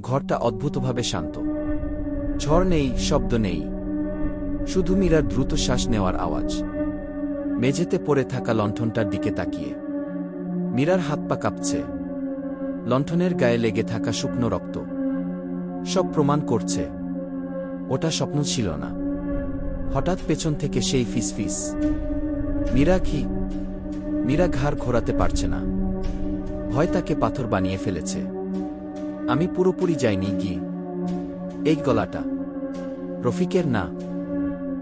ঘরটা অদ্ভুতভাবে শান্ত। ঝড় নেই, শব্দ নেই। শুধু মীরার দ্রুত শ্বাস নেওয়ার আওয়াজ। মেঝেতে পড়ে থাকা লণ্ঠনটার দিকে তাকিয়ে। মীরার হাত পা কাঁপছে। লণ্ঠনের গায়ে লেগে থাকা শুকনো রক্ত। সব প্রমাণ করছে। ওটা স্বপ্ন ছিল না। হঠাৎ পেছন থেকে সেই ফিসফিস। মীরা কি? মীরা ঘাড় ঘোরাতে পারছে না। ভয় তাকে পাথর বানিয়ে ফেলেছে। আমি পুরোপুরি যাইনি গিয়ে এই গলাটা। রফিকের না।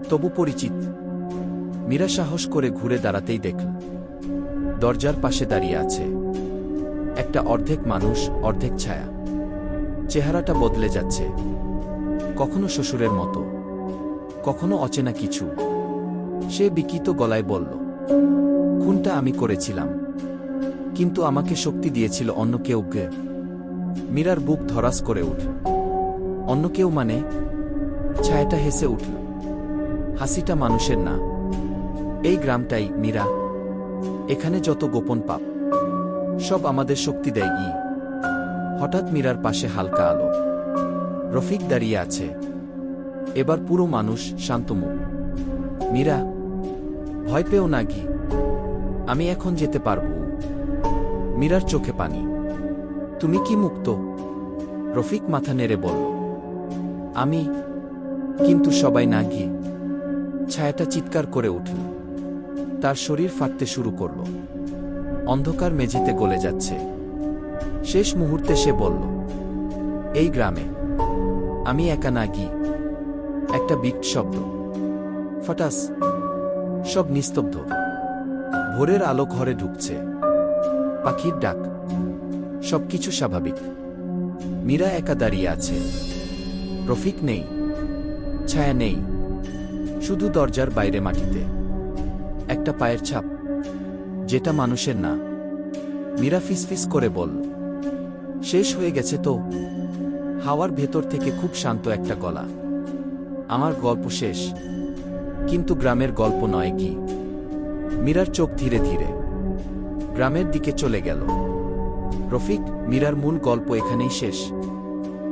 তবু পরিচিত। মীরা সাহস করে ঘুরে দাঁড়াতেই দেখল। দরজার পাশে দাঁড়িয়ে আছে। একটা অর্ধেক মানুষ, অর্ধেক ছায়া। চেহারাটা বদলে যাচ্ছে। কখনো শ্বশুরের মতো। কখনো অচেনা কিছু। সে বিকিত গলায় বলল, খুনটা আমি করেছিলাম। কিন্তু আমাকে শক্তি দিয়েছিল অন্য কেউ গে। মীরার বুক ধরাস করে উঠল অন্য কেউ মানে ছায়াটা হেসে উঠল হাসিটা মানুষের না। এই গ্রামটাই মীরা। এখানে যত গোপন পাপ, সব আমাদের শক্তি দেয় ই। হঠাৎ মীরার পাশে হালকা আলো। রফিক দাঁড়িয়ে আছে। এবার পুরো মানুষ শান্তমুখ মীরা, ভয় পেও না গি। আমি এখন যেতে পারব। মীরার চোখে পানি। তুমি কি মুক্ত? রফিক মাথা নেড়ে বলল, আমি, কিন্তু সবাই না গিয়ে ছায়াটা চিৎকার করে উঠল। তার শরীর ফাটতে শুরু করল। অন্ধকার মেঝেতে গলে যাচ্ছে। শেষ মুহূর্তে সে বলল, এই গ্রামে, আমি একা না গি একটা বিট শব্দ, ফটাস, সব নিস্তব্ধ। ভোরের আলো ঘরে ঢুকছে। পাখির ডাক সবকিছু স্বাভাবিক। মীরা একা দাঁড়িয়ে আছে। রফিক নেই। ছায়া নেই। শুধু দরজার বাইরে মাটিতে। একটা পায়ের ছাপ। যেটা মানুষের না। মীরা ফিসফিস করে বল। শেষ হয়ে গেছে তো। হাওয়ার ভেতর থেকে খুব শান্ত একটা গলা। আমার গল্প শেষ। কিন্তু গ্রামের গল্প নয় কি? মীরার চোখ ধীরে ধীরে। গ্রামের দিকে চলে গেল। রফিক মীরার মূল গল্প এখানেই শেষ।